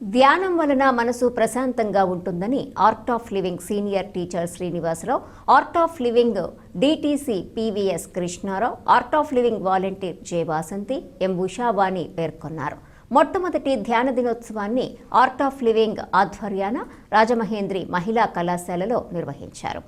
ధ్యానం వలన మనసు ప్రశాంతంగా ఉంటుందని art of living senior teacher Srinivasa Rao art of living DTC PVS Krishna Rao art of living volunteer J Vasanthi M Ushavani పేర్కొన్నారు. మొట్టమొదటి ధ్యాన దినోత్సవాన్ని ఆర్ట్ ఆఫ్ లివింగ్ ఆధ్వర్యాన రాజమహేంద్రి మహిళా కళాశాలలో నిర్వహించారు.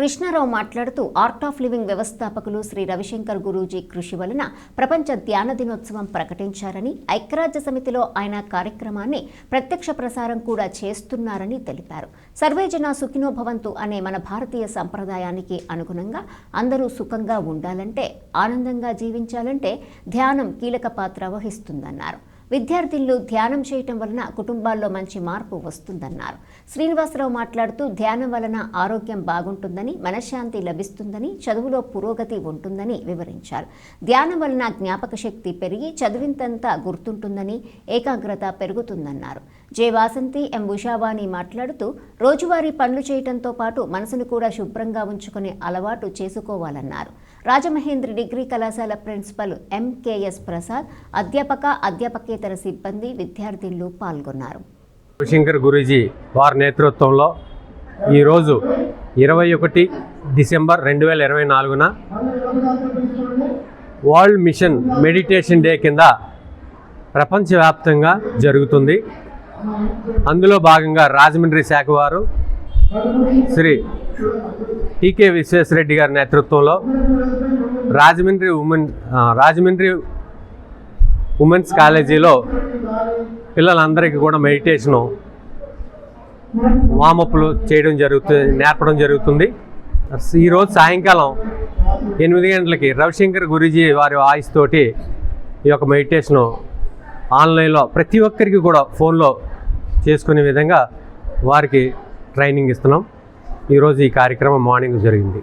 కృష్ణారావు మాట్లాడుతూ ఆర్ట్ ఆఫ్ లివింగ్ వ్యవస్థాపకులు శ్రీ రవిశంకర్ గురూజీ కృషి వలన ప్రపంచ ధ్యాన దినోత్సవం ప్రకటించారని ఐక్యరాజ్య సమితిలో ఆయన కార్యక్రమాన్ని ప్రత్యక్ష ప్రసారం కూడా చేస్తున్నారని తెలిపారు. సర్వేజన సుఖినోభవంతు అనే మన భారతీయ సంప్రదాయానికి అనుగుణంగా అందరూ సుఖంగా ఉండాలంటే ఆనందంగా జీవించాలంటే ధ్యానం కీలక పాత్ర వహిస్తుందన్నారు. విద్యార్థులు ధ్యానం చేయటం వలన కుటుంబాల్లో మంచి మార్పు వస్తుందన్నారు. శ్రీనివాసరావు మాట్లాడుతూ ధ్యానం వలన ఆరోగ్యం బాగుంటుందని మనశ్శాంతి లభిస్తుందని చదువులో పురోగతి ఉంటుందని వివరించారు. ధ్యానం వలన జ్ఞాపక శక్తి పెరిగి చదివింతంతా గుర్తుంటుందని ఏకాగ్రత పెరుగుతుందన్నారు. జే వాసంతి ఎం ఉషావాణి మాట్లాడుతూ రోజువారీ పనులు చేయటంతో పాటు మనసును కూడా శుభ్రంగా ఉంచుకునే అలవాటు చేసుకోవాలన్నారు. రాజమహేంద్రి డిగ్రీ కళాశాల ప్రిన్సిపల్ ఎంకేఎస్ ప్రసాద్ అధ్యాపక అధ్యాపకేతర సిబ్బంది విద్యార్థులు పాల్గొన్నారు. శివశంకర్ గురూజీ వారి నేతృత్వంలో ఈరోజు ఇరవై ఒకటి డిసెంబర్ రెండు వేల ఇరవై నాలుగున వరల్డ్ మిషన్ మెడిటేషన్ డే కింద ప్రపంచవ్యాప్తంగా జరుగుతుంది. అందులో భాగంగా రాజమండ్రి శాఖ వారు శ్రీ టీకే విశ్వేశ్వరరెడ్డి గారి నేతృత్వంలో రాజమండ్రి ఉమెన్ రాజమండ్రి ఉమెన్స్ కాలేజీలో పిల్లలందరికీ కూడా మెడిటేషను వామప్లు చేయడం జరుగుతుంది నేర్పడం జరుగుతుంది. ఈరోజు సాయంకాలం ఎనిమిది గంటలకి రవిశంకర్ గురూజీ వారి వాయిస్ తోటి ఈ యొక్క మెడిటేషను ఆన్లైన్లో ప్రతి ఒక్కరికి కూడా ఫోన్లో చేసుకునే విధంగా వారికి ట్రైనింగ్ ఇస్తున్నాం. ఈరోజు ఈ కార్యక్రమం మార్నింగ్ జరిగింది.